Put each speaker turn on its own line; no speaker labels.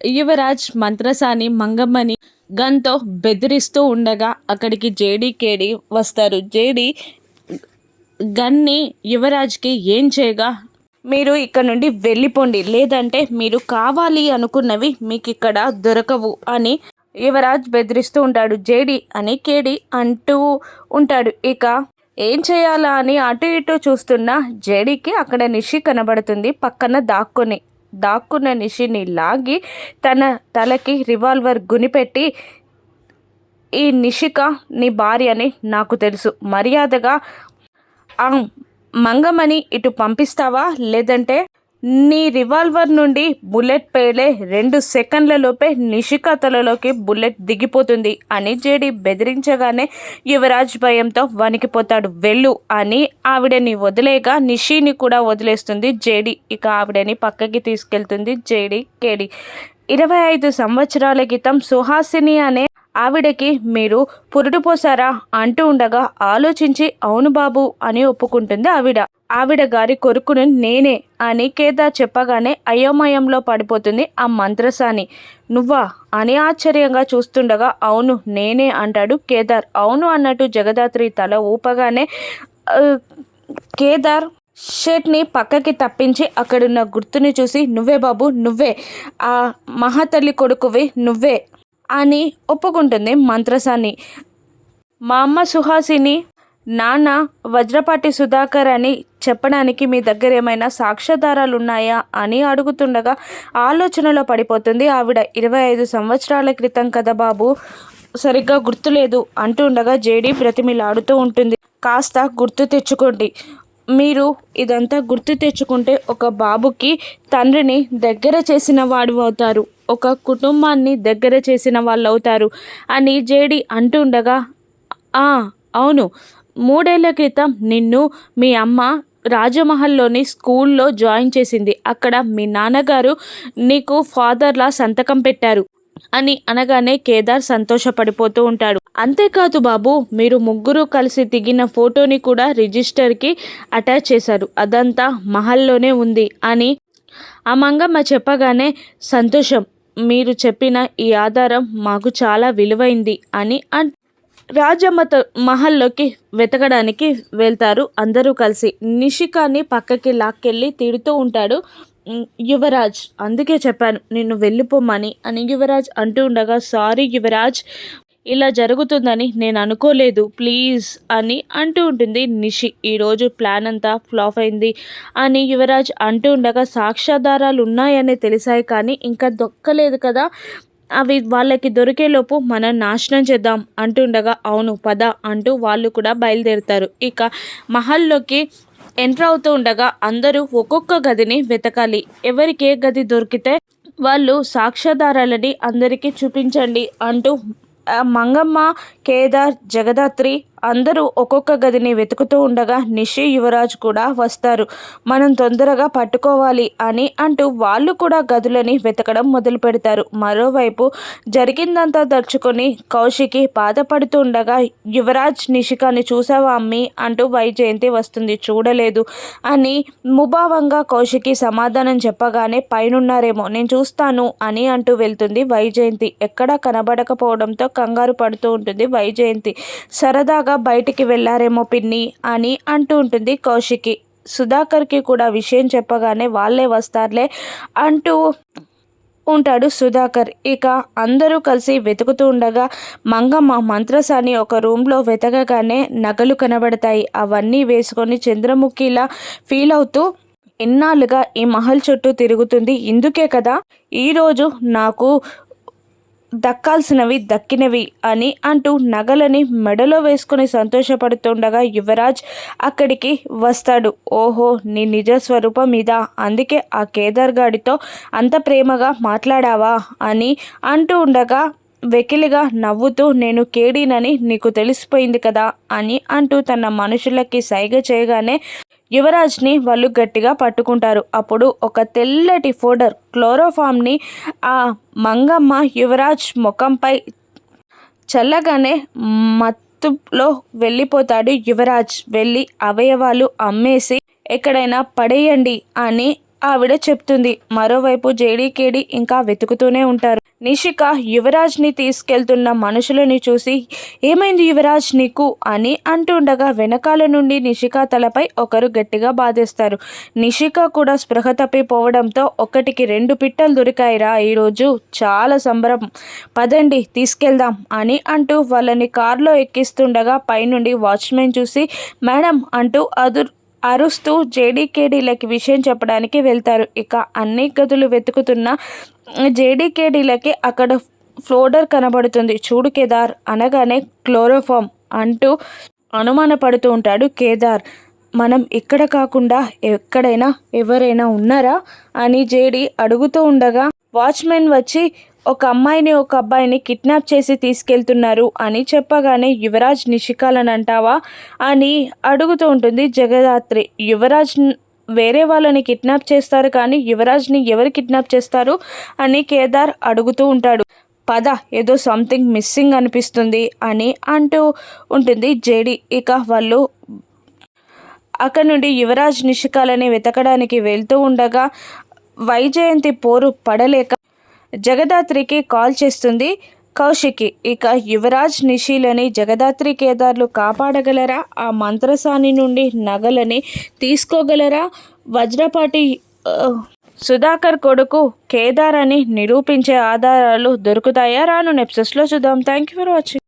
యువరాజ్ మంత్రసాని మంగమ్మని గన్తో బెదిరిస్తూ ఉండగా అక్కడికి జేడీ కేడి వస్తారు. జేడీ గన్ని యువరాజ్కి ఏం చేయగా మీరు ఇక్కడ నుండి వెళ్ళిపోండి. లేదంటే మీరు కావాలి అనుకున్నవి మీకు ఇక్కడ దొరకవు అని యువరాజ్ బెదిరిస్తూ ఉంటాడు. జేడి అని కేడి అంటూ ఉంటాడు. ఇక ఏం చేయాలా అని అటు ఇటు చూస్తున్న జేడీకి అక్కడ నిషి కనబడుతుంది. పక్కన దాక్కుని దాక్కున్న నిషిని లాగి తన తలకి రివాల్వర్ గునిపెట్టి ఈ నిషిక నీ భార్య అని నాకు తెలుసు. మర్యాదగా ఆ మంగమని ఇటు పంపిస్తావా? లేదంటే నీ రివాల్వర్ నుండి బుల్లెట్ పేలే రెండు సెకండ్లలోపే నిషిక తలలోకి బుల్లెట్ దిగిపోతుంది అని జేడి బెదిరించగానే యువరాజ్ భయంతో వణికిపోతాడు. వెళ్ళు అని ఆవిడని వదిలేగా నిషిని కూడా వదిలేస్తుంది జేడి. ఇక ఆవిడని పక్కకి తీసుకెళ్తుంది జేడి కేడి. ఇరవై ఐదు సంవత్సరాల క్రితం సుహాసిని అనే ఆవిడకి మీరు పురుడు పోసారా అంటూ ఉండగా ఆలోచించి అవును బాబు అని ఒప్పుకుంటుంది ఆవిడ. ఆవిడ గారి కొరుకును నేనే అని కేదార్ చెప్పగానే అయోమయంలో పడిపోతుంది ఆ మంత్రసాని. నువ్వా? అని ఆశ్చర్యంగా చూస్తుండగా అవును నేనే అంటాడు కేదార్. అవును అన్నట్టు జగదాత్రి తల ఊపగానే కేదార్ షర్ట్ని పక్కకి తప్పించి అక్కడున్న గుర్తుని చూసి నువ్వే బాబు నువ్వే. ఆ మహాతల్లి కొడుకువి నువ్వే. అని ఒప్పుకుంటుంది మంత్రసాని. మా అమ్మ సుహాసిని నాన్న వజ్రపాటి సుధాకర్ అని చెప్పడానికి మీ దగ్గర ఏమైనా సాక్ష్యాధారాలు ఉన్నాయా అని అడుగుతుండగా ఆలోచనలో పడిపోతుంది. ఆవిడ ఇరవై ఐదు సంవత్సరాల క్రితం కదా బాబు సరిగ్గా గుర్తులేదు అంటుండగా జేడీ బ్రతిమిలాడుతూ ఉంటుంది. కాస్త గుర్తు తెచ్చుకోండి. మీరు ఇదంతా గుర్తు తెచ్చుకుంటే ఒక బాబుకి తండ్రిని దగ్గర చేసిన వాడు అవుతారు. ఒక కుటుంబాన్ని దగ్గర చేసిన వాళ్ళు అవుతారు అని జేడి అంటుండగా "ఆ, అవును. మూడేళ్ళ క్రితం నిన్ను మీ అమ్మ రాజమహల్లోని స్కూల్లో జాయిన్ చేసింది. అక్కడ మీ నాన్నగారు నీకు ఫాదర్లా సంతకం పెట్టారు. అని అనగానే కేదార్ సంతోషపడిపోతూ ఉంటాడు. అంతేకాదు బాబు మీరు ముగ్గురు కలిసి దిగిన ఫోటోని కూడా రిజిస్టర్కి అటాచ్ చేశారు. అదంతా మహల్లోనే ఉంది అని ఆ మంగమ్మ చెప్పగానే సంతోషం మీరు చెప్పిన ఈ ఆధారం మాకు చాలా విలువైంది అని అన్ రాజమ్మత మహల్లోకి వెతకడానికి వెళ్తారు అందరూ కలిసి. నిషికాని పక్కకి లాక్కెళ్ళి తిడుతూ ఉంటాడు యువరాజ్ అందుకే చెప్పాను నిన్ను వెళ్ళిపోమని అని యువరాజ్ అంటూ ఉండగా సారీ యువరాజ్ ఇలా జరుగుతుందని నేను అనుకోలేదు ప్లీజ్ అని అంటూ ఉంటుంది నిషి. ఈరోజు ప్లాన్ అంతా ఫ్లాప్ అయింది అని యువరాజ్ అంటూ ఉండగా సాక్ష్యాధారాలు ఉన్నాయని తెలిసాయి కానీ ఇంకా దొక్కలేదు కదా. అవి వాళ్ళకి దొరికేలోపు మనం నాశనం చేద్దాం అంటుండగా అవును పద అంటూ వాళ్ళు కూడా బయలుదేరుతారు. ఇక మహల్లోకి ఎంటర్ అవుతూ ఉండగా అందరూ ఒక్కొక్క గదిని వెతకాలి. ఎవరికి ఏ గది దొరికితే వాళ్ళు సాక్ష్యాధారాలని అందరికీ చూపించండి అంటూ మంగమ్మ కేదార్ జగదాత్రి అందరూ ఒక్కొక్క గదిని వెతుకుతూ ఉండగా నిషి యువరాజ్ కూడా వస్తారు. మనం తొందరగా పట్టుకోవాలి అని అంటూ వాళ్ళు కూడా గదులని వెతకడం మొదలు పెడతారు. మరోవైపు జరిగిందంతా దర్చుకొని కౌశికి బాధపడుతూ ఉండగా యువరాజ్ నిషికాని చూసావా అమ్మి అంటూ వైజయంతి వస్తుంది. చూడలేదు అని ముభావంగా కౌశికి సమాధానం చెప్పగానే పైనున్నారేమో నేను చూస్తాను అని అంటూ వెళ్తుంది వైజయంతి. ఎక్కడా కనబడకపోవడంతో కంగారు పడుతూ ఉంటుంది వైజయంతి. సరదాగా బయటికి వెళ్ళారేమో పిన్ని అని అంటూ ఉంటుంది కౌశికి. సుధాకర్కి కూడా విషయం చెప్పగానే వాళ్ళే వస్తారులే అంటూ ఉంటాడు సుధాకర్. ఇక అందరూ కలిసి వెతుకుతూ ఉండగా మంగమ్మ మంత్రసాని ఒక రూమ్లో వెతకగానే నగలు కనబడతాయి. అవన్నీ వేసుకొని చంద్రముఖిలా ఫీల్ అవుతూ ఎన్నాళ్ళుగా ఈ మహల్ చుట్టూ తిరుగుతుంది. ఇందుకే కదా? ఈరోజు నాకు దక్కాల్సినవి దక్కినవి అని అంటూ నగలని మెడలో వేసుకుని సంతోషపడుతుండగా యువరాజ్ అక్కడికి వస్తాడు. ఓహో నీ నిజ స్వరూపం ఇదా? అందుకే ఆ కేదార్ గాడితో అంత ప్రేమగా మాట్లాడావా? అని అంటూ ఉండగా వెకిలిగా నవ్వుతూ నేను కేడీనని నీకు తెలిసిపోయింది కదా అని అంటూ తన మనుషులకి సైగ చేయగానే యువరాజ్ని వాళ్ళు గట్టిగా పట్టుకుంటారు. అప్పుడు ఒక తెల్లటి ఫోడర్ క్లోరోఫామ్ని ఆ మంగమ్మ యువరాజ్ ముఖంపై చల్లగానే మత్తులో వెళ్ళిపోతాడు యువరాజ్. వెళ్ళి అవయవాలు అమ్మేసి ఎక్కడైనా పడేయండి అని ఆవిడ చెప్తుంది. మరోవైపు జేడీకేడి ఇంకా వెతుకుతూనే ఉంటారు. నిషిక యువరాజ్ని తీసుకెళ్తున్న మనుషులని చూసి ఏమైంది యువరాజ్ నీకు? అని అంటుండగా వెనకాల నుండి నిషిక తలపై ఒకరు గట్టిగా బాధేస్తారు. నిషిక కూడా స్పృహ తప్పిపోవడంతో ఒకటికి రెండు పిట్టలు దొరికాయిరా ఈరోజు. చాలా సంబరం. పదండి తీసుకెళ్దాం అని అంటూ వాళ్ళని కారులో ఎక్కిస్తుండగా పైనుండి వాచ్మెన్ చూసి మేడం అంటూ అదుర్ అరుస్తూ జేడీకేడీలకి విషయం చెప్పడానికి వెళ్తారు. ఇక అన్ని గదులు వెతుకుతున్న జేడీకేడీలకి అక్కడ ఫ్లోడర్ కనబడుతుంది. చూడు కేదార్ అనగానే క్లోరోఫామ్ అంటూ అనుమానపడుతూ ఉంటాడు కేదార్. మనం ఇక్కడ కాకుండా ఎక్కడైనా ఎవరైనా ఉన్నారా? అని జేడి అడుగుతూ ఉండగా వాచ్మెన్ వచ్చి ఒక అమ్మాయిని ఒక అబ్బాయిని కిడ్నాప్ చేసి తీసుకెళ్తున్నారు అని చెప్పగానే యువరాజ్ నిషికాలని అంటావా అని అడుగుతూ ఉంటుంది జగదాత్రి. యువరాజ్ వేరే వాళ్ళని కిడ్నాప్ చేస్తారు కానీ యువరాజ్ని ఎవరు కిడ్నాప్ చేస్తారు అని కేదార్ అడుగుతూ ఉంటాడు. పద ఏదో సంథింగ్ మిస్సింగ్ అనిపిస్తుంది అని అంటూ ఉంటుంది జేడి. ఇక వాళ్ళు అక్కడ నుండి యువరాజ్ నిషికాలని వెతకడానికి వెళ్తూ ఉండగా వైజయంతి పోరు పడలేక జగదాత్రికి కాల్ చేస్తుంది. కౌశికి ఇక యువరాజ్ నిషిలని జగదాత్రి కేదార్లు కాపాడగలరా? ఆ మంత్రసాని నుండి నగలని తీసుకోగలరా? వజ్రపాటి సుధాకర్ కొడుకు కేదార్ అని నిరూపించే ఆధారాలు దొరుకుతాయా? రాను నెప్సెస్లో చూద్దాం. Thank you for watching